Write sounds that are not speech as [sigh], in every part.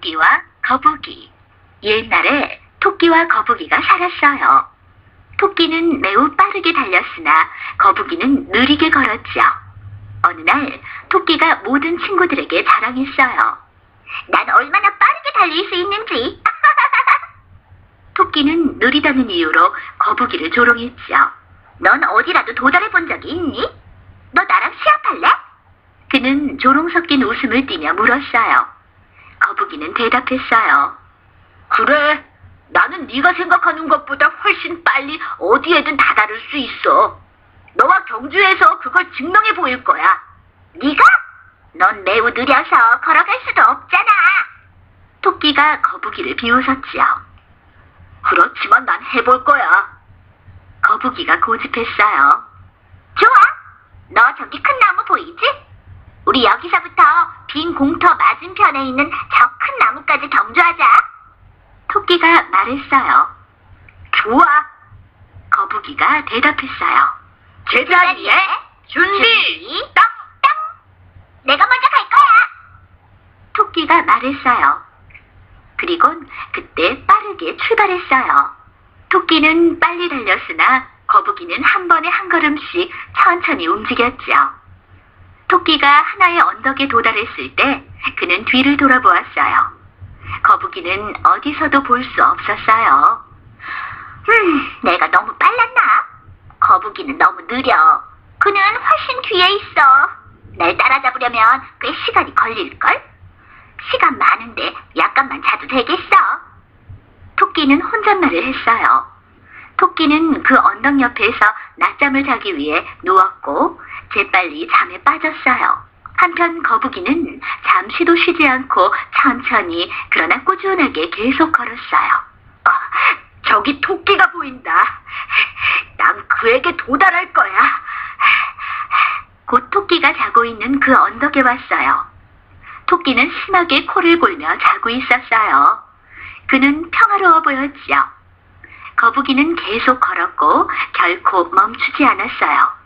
토끼와 거북이. 옛날에 토끼와 거북이가 살았어요. 토끼는 매우 빠르게 달렸으나 거북이는 느리게 걸었죠. 어느 날 토끼가 모든 친구들에게 자랑했어요. 난 얼마나 빠르게 달릴 수 있는지. [laughs] 토끼는 느리다는 이유로 거북이를 조롱했죠. 넌 어디라도 도달해 본 적이 있니? 너 나랑 시합할래? 그는 조롱 섞인 웃음을 띠며 물었어요. 거북이는 대답했어요. 그래, 나는 네가 생각하는 것보다 훨씬 빨리 어디에든 다다를 수 있어. 너와 경주에서 그걸 증명해 보일 거야. 네가? 넌 매우 느려서 걸어갈 수도 없잖아. 토끼가 거북이를 비웃었지요. 그렇지만 난 해볼 거야. 거북이가 고집했어요. 좋아. 너 저기 큰 나무 보이지? 우리 여기서부터 빈 공터 맞은편에 있는 저 큰 나무까지 경주하자. 토끼가 말했어요. 좋아. 거북이가 대답했어요. 제자리에 준비, 땅, 땅. 내가 먼저 갈 거야. 토끼가 말했어요. 그리곤 그때 빠르게 출발했어요. 토끼는 빨리 달렸으나 거북이는 한 번에 한 걸음씩 천천히 움직였죠. 토끼가 하나의 언덕에 도달했을 때 그는 뒤를 돌아보았어요. 거북이는 어디서도 볼 수 없었어요. 음, 내가 너무 빨랐나? 거북이는 너무 느려. 그는 훨씬 뒤에 있어. 날 따라잡으려면 꽤 시간이 걸릴걸? 시간 많은데 약간만 자도 되겠어. 토끼는 혼잣말을 했어요. 토끼는 그 언덕 옆에서 낮잠을 자기 위해 누웠고 재빨리 잠에 빠졌어요. 한편 거북이는 잠시도 쉬지 않고 천천히 그러나 꾸준하게 계속 걸었어요. 아, 저기 토끼가 보인다. 난 그에게 도달할 거야. 곧 토끼가 자고 있는 그 언덕에 왔어요. 토끼는 심하게 코를 골며 자고 있었어요. 그는 평화로워 보였지요. 거북이는 계속 걸었고 결코 멈추지 않았어요.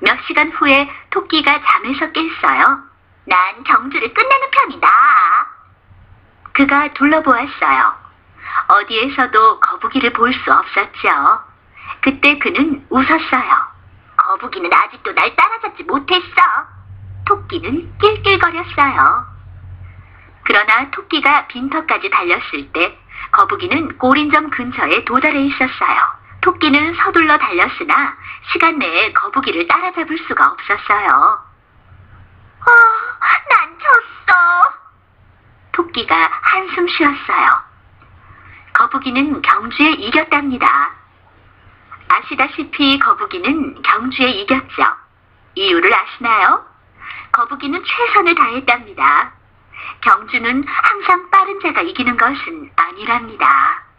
몇 시간 후에 토끼가 잠에서 깼어요. 난 경주를 끝내는 편이다. 그가 둘러보았어요. 어디에서도 거북이를 볼 수 없었죠. 그때 그는 웃었어요. 거북이는 아직도 날 따라잡지 못했어. 토끼는 낄낄거렸어요. 그러나 토끼가 빈터까지 달렸을 때 거북이는 꼬린점 근처에 도달해 있었어요. 토끼는 서둘러 달렸으나 시간 내에 거북이를 따라잡을 수가 없었어요. 아, 난 졌어. 토끼가 한숨 쉬었어요. 거북이는 경주에 이겼답니다. 아시다시피 거북이는 경주에 이겼죠. 이유를 아시나요? 거북이는 최선을 다했답니다. 경주는 항상 빠른 자가 이기는 것은 아니랍니다.